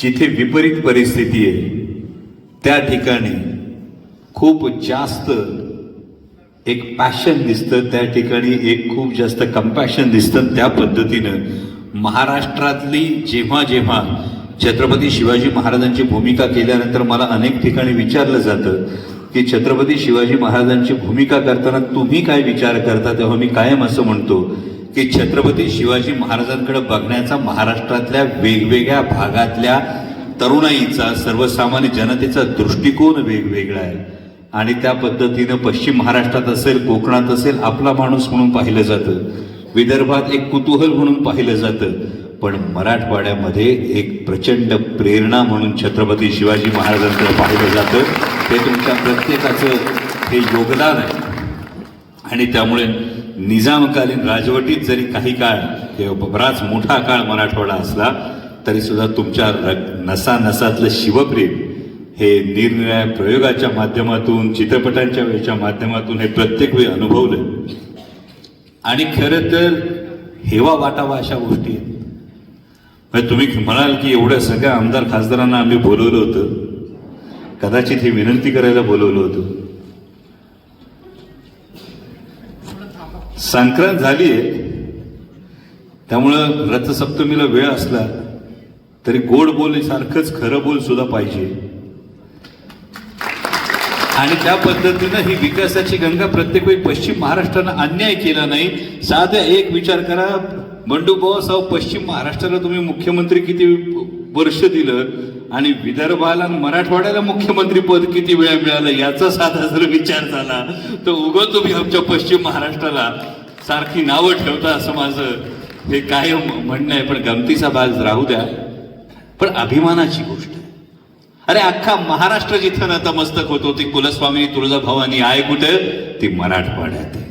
जिथे विपरीत परिस्थिती आहे त्या ठिकाणी खूप जास्त एक पॅशन दिसतं त्या ठिकाणी एक खूप जास्त कम्पॅशन दिसतं त्या पद्धतीनं महाराष्ट्रातली जेव्हा जेव्हा छत्रपती शिवाजी महाराजांची भूमिका केल्यानंतर मला अनेक ठिकाणी विचारलं जातं की छत्रपती शिवाजी महाराजांची भूमिका करताना तुम्ही काय विचार करता तेव्हा मी कायम असं म्हणतो की छत्रपती शिवाजी महाराजांकडे बघण्याचा महाराष्ट्रातल्या वेगवेगळ्या भागातल्या तरुणाईचा सर्वसामान्य जनतेचा दृष्टिकोन वेगवेगळा आहे. आणि त्या पद्धतीनं पश्चिम महाराष्ट्रात असेल कोकणात असेल आपला माणूस म्हणून पाहिलं जातं. विदर्भात एक कुतूहल म्हणून पाहिलं जातं. पण मराठवाड्यामध्ये एक प्रचंड प्रेरणा म्हणून छत्रपती शिवाजी महाराजांकडे पाहिलं जातं. हे तुमच्या प्रत्येकाचं हे योगदान आहे. आणि त्यामुळे निजामकालीन राजवटीत जरी काही काळ किंवा बराच मोठा काळ मराठवाडा असला तरी सुद्धा तुमच्या रग नसा नसातलं शिवप्रेम हे निरनिराळ्या प्रयोगाच्या माध्यमातून चित्रपटांच्या वेळच्या माध्यमातून हे प्रत्येक वेळी अनुभवलं. आणि खरं तर हेवा वाटावा अशा गोष्टी आहेत. म्हणजे तुम्ही म्हणाल की एवढ्या सगळ्या आमदार खासदारांना आम्ही बोलवलं होतं. कदाचित ही विनंती करायला बोलवलं होतं. संक्रांत झाली आहे. त्यामुळं रथसप्तमीला वेळ असला तरी गोड बोलीसारखंच खरं बोल सुद्धा पाहिजे. आणि त्या पद्धतीनं ही विकासाची गंगा प्रत्येक वेळी पश्चिम महाराष्ट्रानं अन्याय केला नाही. साध्या एक विचार करा बंडू साहेब पश्चिम महाराष्ट्राला तुम्ही मुख्यमंत्री किती वर्ष दिलं? आणि विदर्भाला मराठवाड्याला मुख्यमंत्री पद किती वेळा मिळालं याचा साधा जर विचार झाला तर उगं तुम्ही आमच्या पश्चिम महाराष्ट्राला सारखी नावं ठेवता असं माझं हे कायम म्हणणं आहे. पण गमतीचा भाग राहू द्या. पण अभिमानाची गोष्ट आहे. अरे अख्खा महाराष्ट्र जिथं नतमस्तक होतो ती कुलस्वामी तुळजाभवानी आहे कुठे? ती मराठवाड्यात आहे.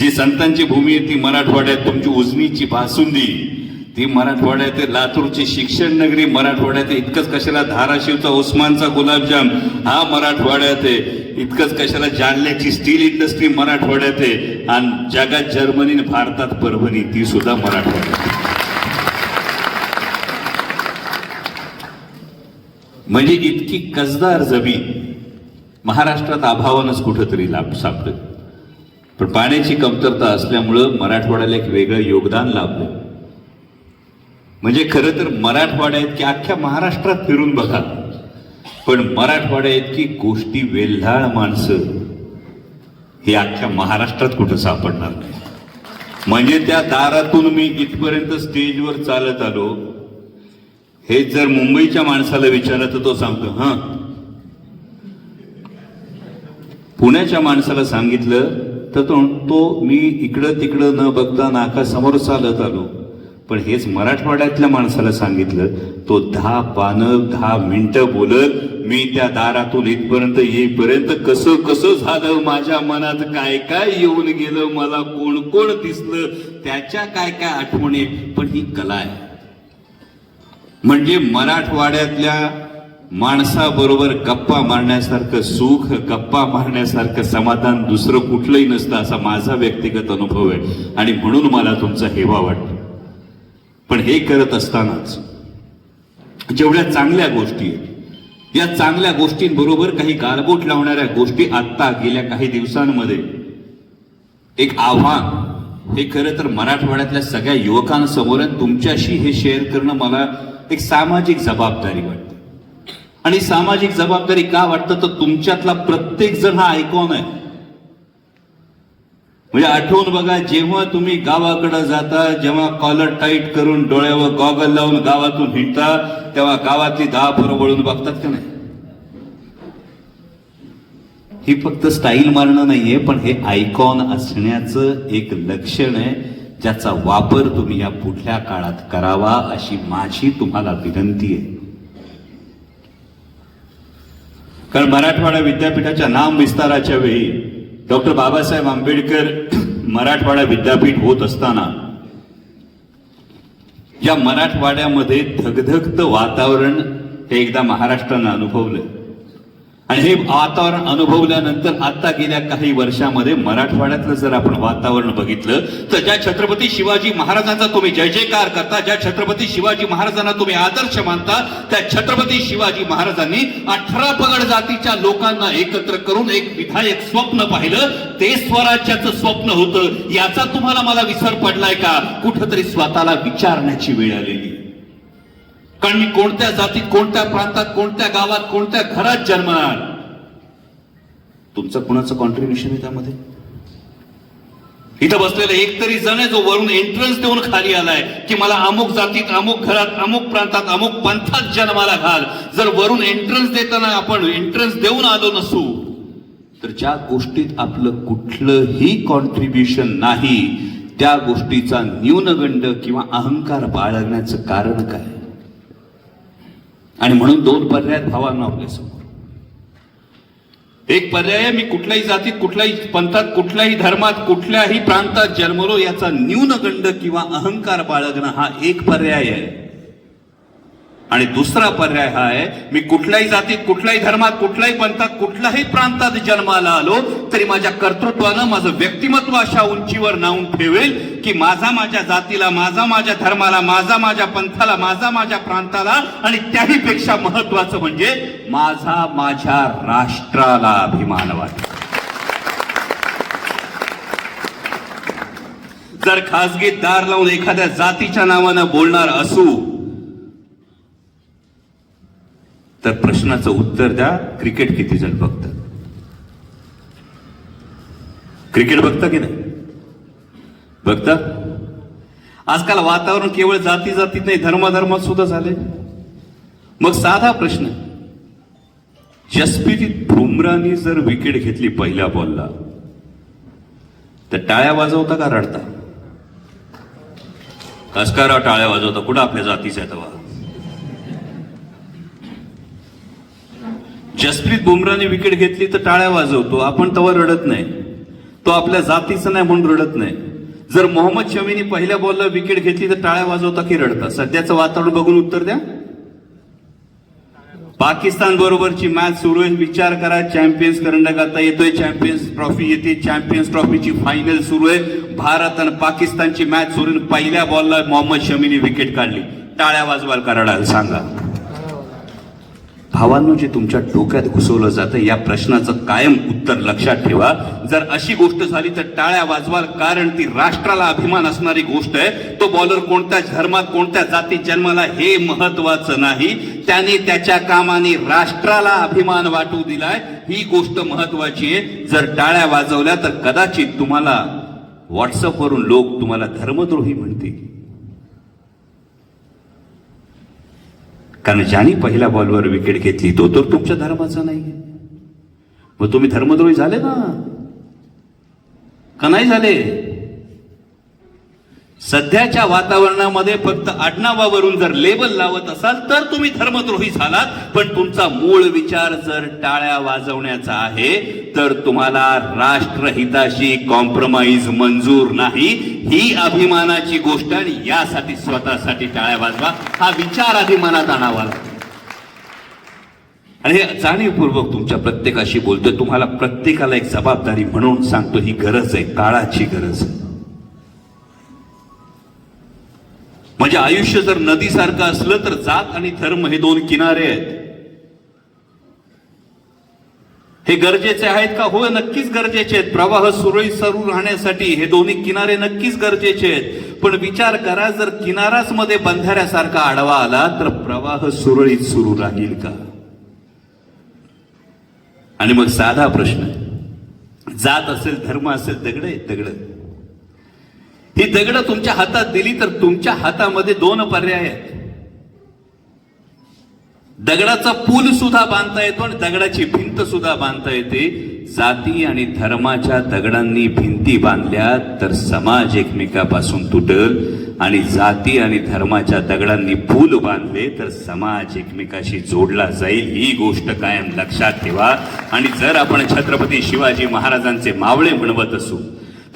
जी संतांची भूमी आहे ती मराठवाड्यात तुमची उजनीची बासुंदी. ती मराठवाड्यात लातूरची शिक्षण नगरी मराठवाड्यात इतकंच कशाला धाराशिवचा उस्मानचा गुलाबजाम? हा मराठवाड्यात आहे. इतकंच कशाला जालन्याची स्टील इंडस्ट्री मराठवाड्यात आहे. आणि जगात जर्मनी भारतात परभणी ती सुद्धा मराठवाड्यात म्हणजे इतकी कसदार जमीन महाराष्ट्रात अभावानच कुठंतरी लाभ सापडत पण पाण्याची कमतरता असल्यामुळं मराठवाड्याला एक वेगळं योगदान लाभलं म्हणजे खरं तर मराठवाड्या इतकी अख्ख्या महाराष्ट्रात फिरून बघा. पण मराठवाड्या इतकी गोष्टी वेल्हाळ माणसं हे अख्ख्या महाराष्ट्रात कुठं सापडणार नाही. म्हणजे त्या दारातून मी इथपर्यंत स्टेजवर चालत आलो. हे जर मुंबईच्या माणसाला विचारलं तर तो सांगतो हा. पुण्याच्या माणसाला सांगितलं तर तो तो मी इकडं तिकडं न बघता नाकासमोर चालत आलो. पण हेच मराठवाड्यातल्या माणसाला सांगितलं तो दहा पानं दहा मिनटं बोलत मी त्या दारातून इथपर्यंत येईपर्यंत कसं कसं झालं माझ्या मनात काय काय येऊन गेलं मला कोण कोण दिसलं त्याच्या काय काय आठवणी पण ही कला आहे. म्हणजे मराठवाड्यातल्या माणसाबरोबर गप्पा मारण्यासारखं सुख गप्पा मारण्यासारखं समाधान दुसरं कुठलंही नसतं असा माझा व्यक्तिगत अनुभव आहे. आणि म्हणून मला तुमचा हेवा वाटतो. पण हे करत असतानाच जेवढ्या चांगल्या गोष्टी आहेत या चांगल्या गोष्टींबरोबर काही गालबोट लावणाऱ्या गोष्टी आत्ता गेल्या काही दिवसांमध्ये एक आव्हान हे खरं तर मराठवाड्यातल्या सगळ्या युवकांसमोर तुमच्याशी हे शेअर करणं मला एक सामाजिक जबाबदारी वाटते. आणि सामाजिक जबाबदारी का वाटतं? तर तुमच्यातला प्रत्येक जण हा आयकॉन आहे. म्हणजे आठवून बघा जेव्हा तुम्ही गावाकडे जाता जेव्हा कॉलर टाईट करून डोळ्यावर गॉगल लावून गावातून हिंडता तेव्हा गावातली दहा पोरं वळून बघतात का नाही? ही फक्त स्टाईल मारणं नाहीये पण हे आयकॉन असण्याचं एक लक्षण आहे ज्याचा वापर तुम्ही या पुढल्या काळात करावा अशी माझी तुम्हाला विनंती आहे. कारण मराठवाडा विद्यापीठाच्या नाम विस्ताराच्या वेळी डॉक्टर बाबासाहेब आंबेडकर मराठवाडा विद्यापीठ होत असताना या मराठवाड्यामध्ये धगधगतं वातावरण हे एकदा महाराष्ट्रानं अनुभवलं. आणि हे वातावरण अनुभवल्यानंतर आता गेल्या काही वर्षामध्ये मराठवाड्यातलं जर आपण वातावरण बघितलं तर ज्या छत्रपती शिवाजी महाराजांचा तुम्ही जय जयकार करता ज्या छत्रपती शिवाजी महाराजांना तुम्ही आदर्श मानता त्या छत्रपती शिवाजी महाराजांनी अठरा पगड जातीच्या लोकांना एकत्र करून एक विधायक स्वप्न पाहिलं. ते स्वराज्याचं स्वप्न होतं याचा तुम्हाला मला विसर पडलाय का? कुठंतरी स्वतःला विचारण्याची वेळ आलेली. कारण मी कोणत्या जातीत कोणत्या प्रांतात कोणत्या गावात कोणत्या घरात जन्मणार? तुमचं कुणाचं कॉन्ट्रीब्युशन आहे त्यामध्ये? इथं बसलेला एक तरी जण आहे जो वरून एंट्रन्स देऊन खाली आलाय की मला अमुक जातीत अमुक घरात अमुक प्रांतात अमुक पंथात जन्माला घाल. जर वरून एंट्रन्स देताना आपण एंट्रन्स देऊन आलो नसू तर ज्या गोष्टीत आपलं कुठलंही कॉन्ट्रीब्युशन नाही त्या गोष्टीचा न्यूनगंड किंवा अहंकार बाळगण्याचं कारण काय? आणि म्हणून दोन पर्याय आहेत भावांना आपल्यासमोर एक पर्याय आहे, मी कुठल्याही जातीत कुठल्याही पंथात कुठल्याही धर्मात कुठल्याही प्रांतात जन्मलो याचा न्यूनगंड किंवा अहंकार बाळगणं हा एक पर्याय आहे. आणि दुसरा पर्याय हा आहे मी कुठल्याही जातीत कुठल्याही धर्मात कुठल्याही पंथात कुठल्याही प्रांतात जन्माला आलो तरी माझ्या कर्तृत्वानं माझं व्यक्तिमत्व अशा उंचीवर नावून ठेवेल की माझा माझ्या जातीला माझा माझ्या धर्माला माझा माझ्या पंथाला माझा माझ्या प्रांताला आणि त्याही पेक्षा महत्वाचं म्हणजे माझा माझ्या राष्ट्राला अभिमान वाटतो जर खासगीत दार लावून एखाद्या जातीच्या नावानं बोलणार असू तर प्रश्नाचं उत्तर द्या. क्रिकेट किती जण बघतात? क्रिकेट बघता की नाही? बघता आजकाल वातावरण केवळ जाती जातीत नाही धर्माधर्मात सुद्धा झाले. मग साधा प्रश्न. जसप्रीत बुमराने जर विकेट घेतली पहिल्या बॉलला तर टाळ्या वाजवता का रडता? कसकारा टाळ्या वाजवता? कुठं आपल्या जातीचा आहे तेव्हा जसप्रीत बुमराने विकेट घेतली तर टाळ्या वाजवतो. आपण तेव्हा रडत नाही. तो आपल्या जातीचं नाही म्हणून रडत नाही. जर मोहम्मद शमीने पहिल्या बॉलला विकेट घेतली तर टाळ्या वाजवता की रडता? सध्याचं वातावरण बघून उत्तर द्या. पाकिस्तान बरोबरची मॅच सुरू आहे. विचार करा. चॅम्पियन्स करंडक आता येतोय. चॅम्पियन्स ट्रॉफी येते. चॅम्पियन्स ट्रॉफीची फायनल सुरू आहे. भारत आणि पाकिस्तानची मॅच सुरू पहिल्या बॉलला मोहम्मद शमीने विकेट काढली. टाळ्या वाजवाल का सांगा. भावांनो जे तुमच्या डोक्यात घुसवलं जातं या प्रश्नाचं कायम उत्तर लक्षात ठेवा. जर अशी गोष्ट झाली तर टाळ्या वाजवाल कारण ती राष्ट्राला अभिमान असणारी गोष्ट आहे. तो बॉलर कोणत्या धर्मात कोणत्या जातीत जन्माला हे महत्वाचं नाही. त्याने त्याच्या कामाने राष्ट्राला अभिमान वाटू दिलाय. ही गोष्ट महत्वाची आहे. जर टाळ्या वाजवल्या तर कदाचित तुम्हाला व्हॉट्सअपवरून लोक तुम्हाला धर्मद्रोही म्हणतील. कारण ज्याने पहिल्या बॉलवर विकेट घेतली तो तर तुमच्या धर्माचा नाही मग तुम्ही धर्मद्रोही झाले ना? का नाही झाले? सध्याच्या वातावरणामध्ये फक्त आडनावावरून जर लेबल लावत असाल तर तुम्ही धर्मद्रोही झालात. पण तुमचा मूळ विचार जर टाळ्या वाजवण्याचा आहे तर तुम्हाला राष्ट्रहिताशी कॉम्प्रोमाइज मंजूर नाही. ही अभिमानाची गोष्ट आणि यासाठी स्वतःसाठी टाळ्या वाजवा. हा विचार आधी मनात आणावा आणि हे जाणीवपूर्वक तुमच्या प्रत्येकाशी बोलतोय. तुम्हाला प्रत्येकाला एक जबाबदारी म्हणून सांगतो ही गरज आहे काळाची गरज आहे. म्हणजे आयुष्य जर नदीसारखं असलं तर जात आणि धर्म हे दोन किनारे आहेत. हे गरजेचे आहेत का? हो नक्कीच गरजेचे आहेत. प्रवाह सुरळीत सुरू राहण्यासाठी हे दोन्ही किनारे नक्कीच गरजेचे आहेत. पण विचार करा जर किनाराच मध्ये बंधाऱ्यासारखा आडवा आला तर प्रवाह सुरळीत सुरू राहील का? आणि मग साधा प्रश्न जात असेल धर्म असेल दगड आहेत दगड. ही दगड तुमच्या हातात दिली तर तुमच्या हातामध्ये दोन पर्याय आहेत. दगडाचा पूल सुद्धा बांधता येतो आणि दगडाची भिंत सुद्धा बांधता येते. जाती आणि धर्माच्या दगडांनी भिंती बांधल्या तर समाज एकमेकापासून तुटल आणि जाती आणि धर्माच्या दगडांनी पूल बांधले तर समाज एकमेकाशी जोडला जाईल. ही गोष्ट कायम लक्षात ठेवा. आणि जर आपण छत्रपती शिवाजी महाराजांचे मावळे म्हणवत असू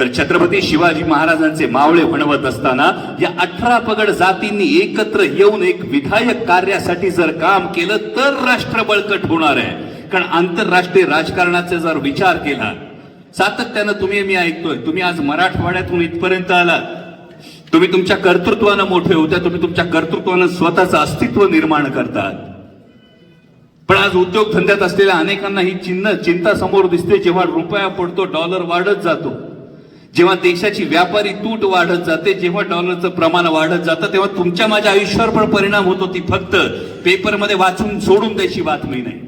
तर छत्रपती शिवाजी महाराजांचे मावळे म्हणवत असताना या अठरा पगड जातींनी एकत्र येऊन एक विधायक कार्यासाठी जर काम केलं तर राष्ट्र बळकट होणार आहे. कारण आंतरराष्ट्रीय राजकारणाचा जर विचार केला सातत्यानं तुम्ही मी ऐकतोय तुम्ही आज मराठवाड्यातून इथपर्यंत आलात. तुम्ही तुमच्या कर्तृत्वानं मोठे होत्या तुम्ही तुमच्या कर्तृत्वानं स्वतःचं अस्तित्व निर्माण करतात. पण आज उद्योगधंद्यात असलेल्या अनेकांना ही चिन्ह चिंता समोर दिसते जेव्हा रुपया पडतो डॉलर वाढत जातो. जेव्हा देशाची व्यापारी तूट वाढत जाते जेव्हा डॉलरचं प्रमाण वाढत जातं तेव्हा तुमच्या माझ्या आयुष्यावर पण परिणाम होतो. ती फक्त पेपरमध्ये वाचून सोडून द्यायची बातमी नाही.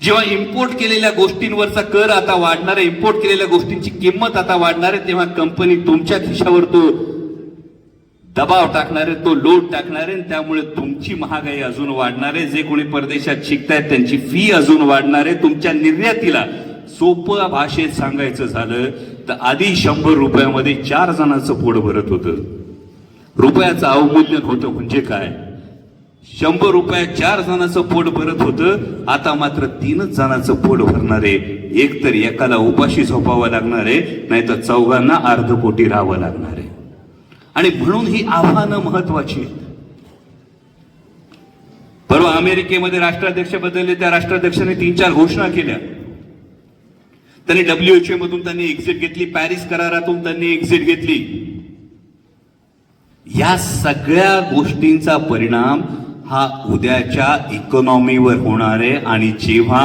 जेव्हा इम्पोर्ट केलेल्या गोष्टींवरचा कर आता वाढणार आहे इम्पोर्ट केलेल्या गोष्टींची किंमत आता वाढणार आहे तेव्हा कंपनी तुमच्या खिशावर तो दबाव टाकणार आहे तो लोड टाकणार आहे आणि त्यामुळे तुमची महागाई अजून वाढणार आहे. जे कोणी परदेशात शिकतायत त्यांची फी अजून वाढणार आहे. तुमच्या निर्यातीला सोपं भाषेत सांगायचं झालं तर आधी शंभर रुपयामध्ये चार जणांचं पोट भरत होतं. रुपयाचं अवमूल्यन होतं म्हणजे काय? शंभर रुपयात चार जणांचं पोट भरत होतं आता मात्र तीनच जणांचं पोट भरणार आहे. एक तर एकाला उपाशी झोपावं लागणार आहे नाहीतर चौघांना अर्धपोटी राहावं लागणार आहे. आणि म्हणून ही आव्हानं महत्वाची आहेत. परवा अमेरिकेमध्ये राष्ट्राध्यक्ष बदलले त्या राष्ट्राध्यक्षाने तीन चार घोषणा केल्या. त्यांनी डब्ल्यूएचओ मधून त्यांनी एक्झिट घेतली पॅरिस करारातून त्यांनी एक्झिट घेतली. या सगळ्या गोष्टींचा परिणाम हा उद्याच्या इकॉनॉमीवर होणार आहे आणि जेव्हा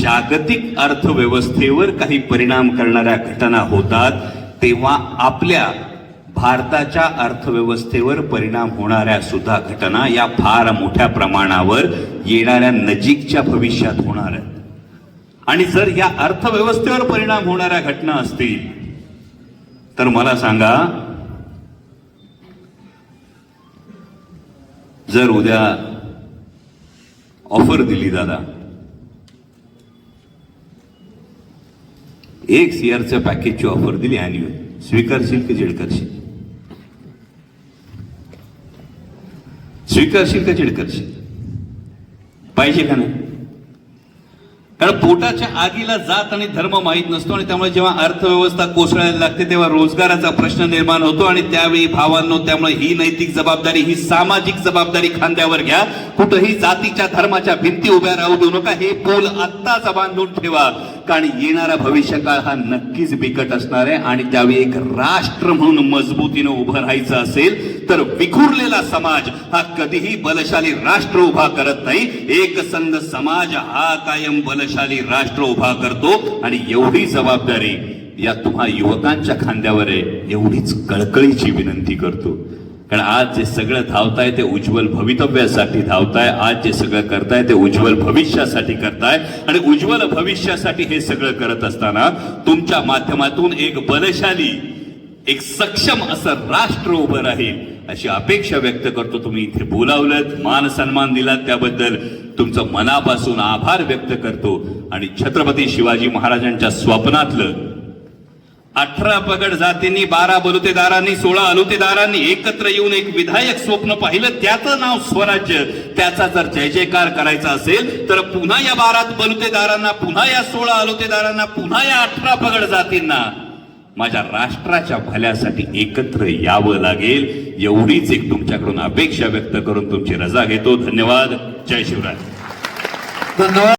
जागतिक अर्थव्यवस्थेवर काही परिणाम करणाऱ्या घटना होतात तेव्हा आपल्या भारताच्या अर्थव्यवस्थेवर परिणाम होणाऱ्या सुद्धा घटना या फार मोठ्या प्रमाणावर येणाऱ्या नजीकच्या भविष्यात होणार आहेत. आणि जर या अर्थव्यवस्थेवर परिणाम होणाऱ्या घटना असतील तर मला सांगा जर उद्या ऑफर दिली दादा एक सीआरच्या पॅकेजची ऑफर दिली अॅन्युअल स्वीकारशील की झिडकारशील स्वीकारशील का झिडकारशील पाहिजे का नाही? कारण पोटाच्या आगीला जात आणि धर्म माहीत नसतो आणि त्यामुळे जेव्हा अर्थव्यवस्था कोसळायला लागते तेव्हा रोजगाराचा प्रश्न निर्माण होतो आणि त्यावेळी भावांनो त्यामुळे ही नैतिक जबाबदारी ही सामाजिक जबाबदारी खांद्यावर घ्या. कुठंही जातीच्या धर्माच्या भिंती उभ्या राहू देऊ नका. हे पोल आत्ताच बांधून ठेवा. कारण येणारा भविष्यकाळ हा नक्कीच बिकट असणार आहे. आणि त्यावेळी एक राष्ट्र म्हणून मजबूतीनं उभं राहायचं असेल तर विखुरलेला समाज हा कधीही बलशाली राष्ट्र उभा करत नाही. एकसंध समाज हा कायम बलशाली राष्ट्र उभा करतो. आणि एवढी जबाबदारी या तुम्हा युवकांच्या खांद्यावर आहे एवढीच कळकळीची विनंती करतो. कारण आज जे सगळं धावताय ते उज्ज्वल भवितव्यासाठी धावताय आज जे सगळं करताय ते उज्ज्वल भविष्यासाठी करताय आणि उज्ज्वल भविष्यासाठी हे सगळं करत असताना तुमच्या माध्यमातून एक बलशाली एक सक्षम असं राष्ट्र उभं राहील अशी अपेक्षा व्यक्त करतो. तुम्ही इथे बोलावलं मान सन्मान दिलात त्याबद्दल. तुमचं मनापासून आभार व्यक्त करतो. आणि छत्रपती शिवाजी महाराजांच्या स्वप्नातलं अठरा पगड जातींनी बारा बलुतेदारांनी सोळा अलुतेदारांनी एकत्र येऊन एक विधायक स्वप्न पाहिलं. त्याचं नाव स्वराज्य. त्याचा जर जय जयकार करायचा असेल तर पुन्हा या बारात बलुतेदारांना पुन्हा या सोळा अलुतेदारांना पुन्हा या अठरा पगड जातींना. माझ्या राष्ट्राच्या भल्यासाठी एकत्र यावं लागेल. एवढीच एक तुमच्याकडून अपेक्षा व्यक्त करून तुमची रजा घेतो. धन्यवाद. जय शिवराय. धन्यवाद.